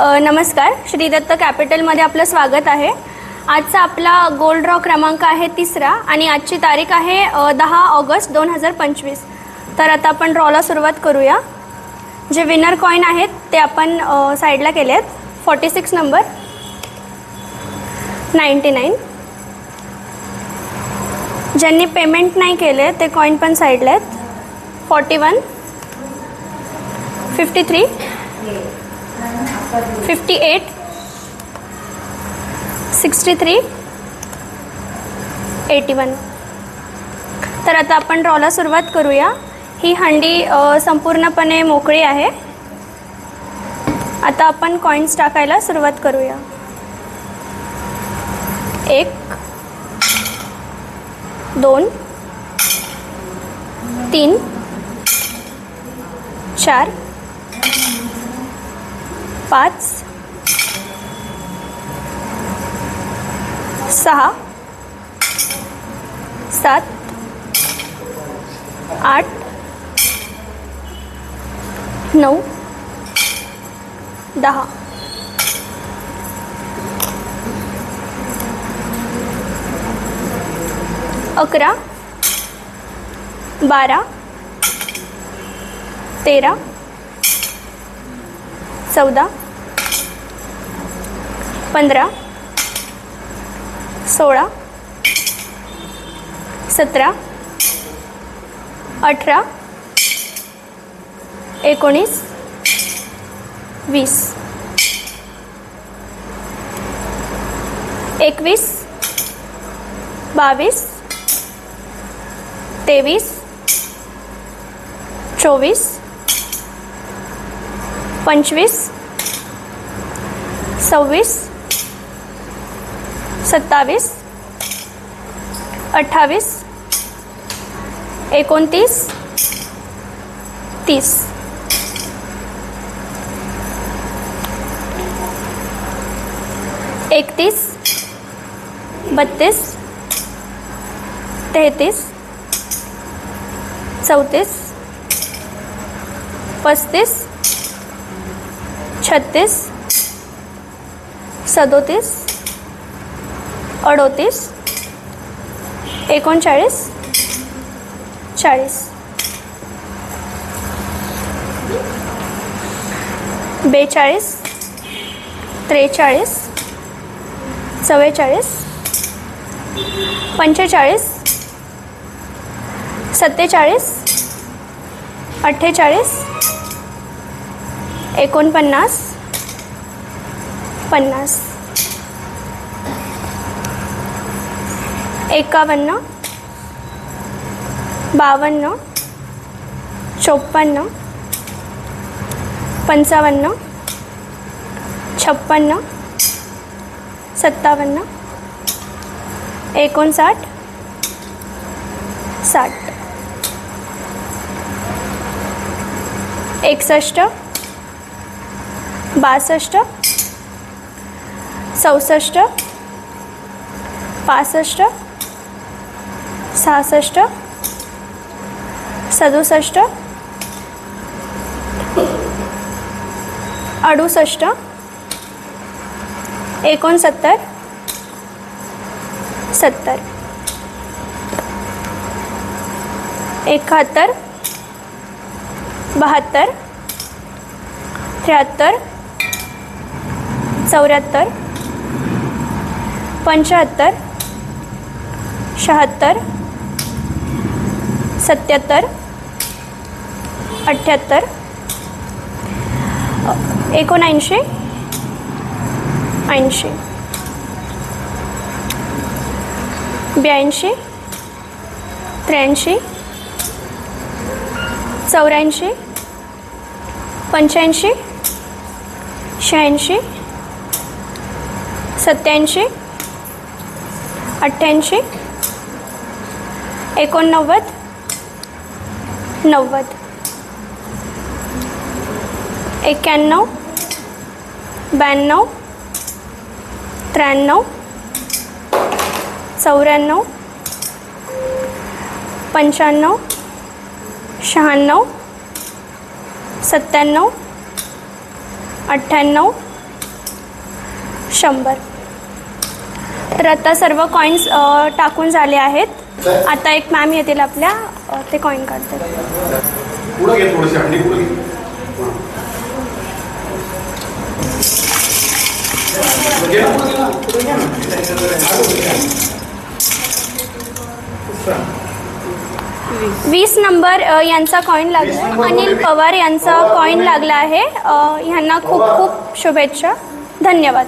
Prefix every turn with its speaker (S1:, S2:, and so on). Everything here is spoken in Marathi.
S1: नमस्कार. श्री दत्त कॅपिटलमध्ये आपलं स्वागत आहे. आजचा आपला गोल्ड ड्रॉ क्रमांक आहे तिसरा आणि आजची तारीख आहे दहा ऑगस्ट दोन हजार पंचवीस. तर आता आपण ड्रॉला सुरुवात करूया. जे विनर कॉईन आहेत ते आपण साईडला केले आहेत forty six number ninety nine ज्यांनी पेमेंट नाही केले ते कॉईन पण साईडला आहेत forty one fifty three fifty eight sixty three eighty one. तर आता आपण ड्रॉला सुरुवात करूया. ही हंडी संपूर्णपणे मोकळी आहे. आता आपण कॉईन्स टाकायला सुरुवात करूया. एक दोन तीन चार पाच सहा सात आठ नऊ दहा. अकरा बारा तेरा चौदा पंधरा सोळा सतरा अठरा एकोणीस वीस. एकवीस बावीस तेवीस चोवीस पंचवीस सव्वीस सत्तावीस अठ्ठावीस एकोणतीस तीस. एकतीस बत्तीस तेहतीस चौतीस पस्तीस छत्तीस सदोतीस अडोतीस एकोणचाळीस चाळीस. बेचाळीस त्रेचाळीस चव्वेचाळीस पंचेचाळीस सत्तेचाळीस अठ्ठेचाळीस एकोणपन्नास पन्नास. एकावन्न बावन्न चोपन्न पंचावन्न छप्पन्न सत्तावन्न एकोणसाठ साठ. एकसष्ट बासष्ट चौसष्ट पासष्ट सहासष्ट सदुसष्ट अडुसष्ट एकोणसत्तर सत्तर. एकाहत्तर बहात्तर त्र्याहत्तर चौऱ्याहत्तर पंच्याहत्तर शहात्तर सत्याहत्तर अठ्ठ्याहत्तर एकोणऐंशी ऐंशी ब्याऐंशी त्र्याऐंशी चौऱ्याऐंशी पंच्याऐंशी शहाऐंशी सत्याऐंशी अठ्ठ्याऐंशी एकोणनव्वद नव्वद. एक्क्याण्णव ब्याण्णव त्र्याण्णव चौऱ्याण्णव पंच्याण्णव शहाण्णव सत्त्याण्णव अठ्ठ्याण्णव शंभर. तर आता सर्व कॉईन्स टाकून झाले आहेत. आता एक मॅम येतील आपल्या. ते कॉईन
S2: ना.
S1: वीस नंबर यांचा कॉईन लागला अनिल पवार यांचा कॉईन लागला आहे. ह्यांना खूप खूप शुभेच्छा. धन्यवाद.